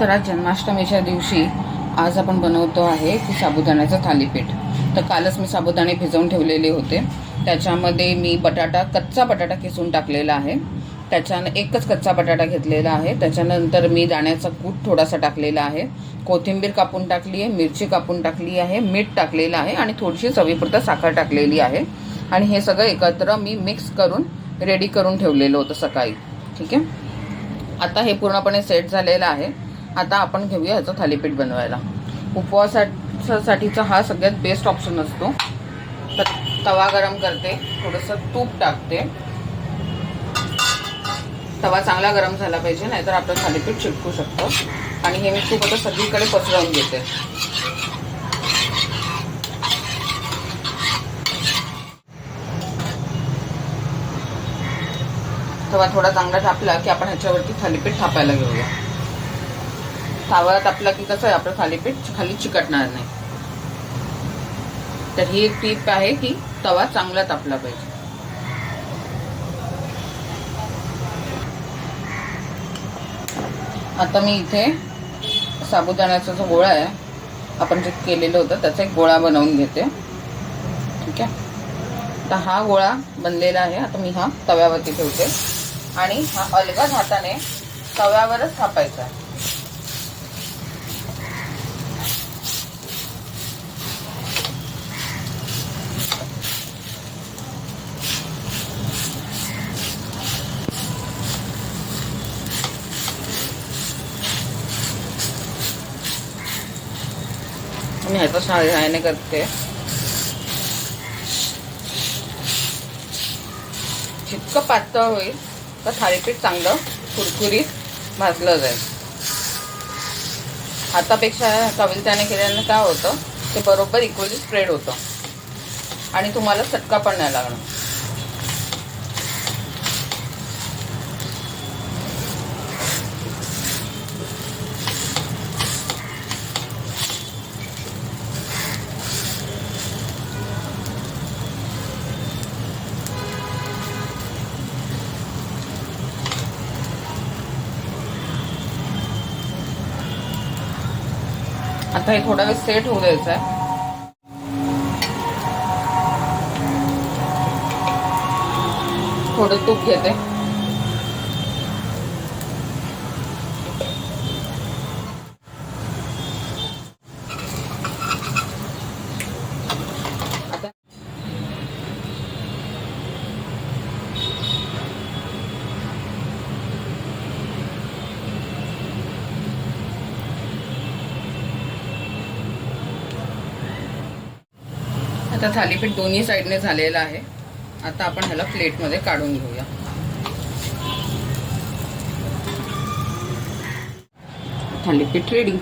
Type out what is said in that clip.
तर आज जन्माष्टमीच्या दिवशी आज आपण बनवतो आहे की साबुदाण्याचं थालीपीठ. तर कालच मी साबुदाणे भिजवून ठेवलेले होते. त्याच्यामध्ये मी बटाटा कच्चा बटाटा किसून टाकलेला आहे. त्याच्यानं एकच कच्चा बटाटा घेतलेला आहे. त्याच्यानंतर मी दाण्याचा कूट थोडासा टाकलेला आहे. कोथिंबीर कापून टाकली आहे मिरची कापून टाकली आहे मीठ टाकलेलं आहे आणि थोडीशी चवीपुरता साखर टाकलेली आहे. आणि हे सगळं एकत्र मी मिक्स करून रेडी करून ठेवलेलं होतं सकाळी. ठीक आहे? आता हे पूर्णपणे सेट झालेलं आहे. आता आपण घेऊया ह्याचं थालीपीठ बनवायला. उपवासासाठीचा हा सगळ्यात बेस्ट ऑप्शन असतो. तर तवा गरम करते थोडंसं तूप टाकते. तवा चांगला गरम झाला पाहिजे नाहीतर आपलं थालीपीठ चिटकू शकतो. आणि हे मी तूप आता सगळीकडे पसरवून घेते. तवा थोडा चांगला थापला की आपण ह्याच्यावरती थालीपीठ थापायला घेऊया. तवा तापला की कसं आहे आपलं थालीपीठ खाली चिकटणार नाही. तर ही एक टीप आहे की तवा चांगला तापला पाहिजे. आता मी इथे साबुदाण्याचा जो गोळा आहे आपण जे केलेलं होतं त्याचा एक गोळा बनवून घेते. ठीक आहे? तर हा गोळा बनलेला आहे. आता मी हा तव्यावरती ठेवते. आणि हा अलगद हाताने तव्यावरच थापायचा आहे. मी ह्याचा सहाय्याने करते. जितकं पातळ होईल तर थालीपीठ चांगलं कुरकुरीत भाजलं जाईल. हातापेक्षा कविलत्याने केल्याने काय होतं? ते बरोबर इक्वली स्प्रेड होतं. आणि तुम्हाला चटका पण नाही लागणार. आता हे थोडा वेळ सेट होऊ द्यायचं आहे. थोडं तूप घेते. आता थालीपीठ दोन्ही साईडने झालेलं आहे. आता आपण ह्याला प्लेटमध्ये काढून घेऊया. थालीपीठ रेडी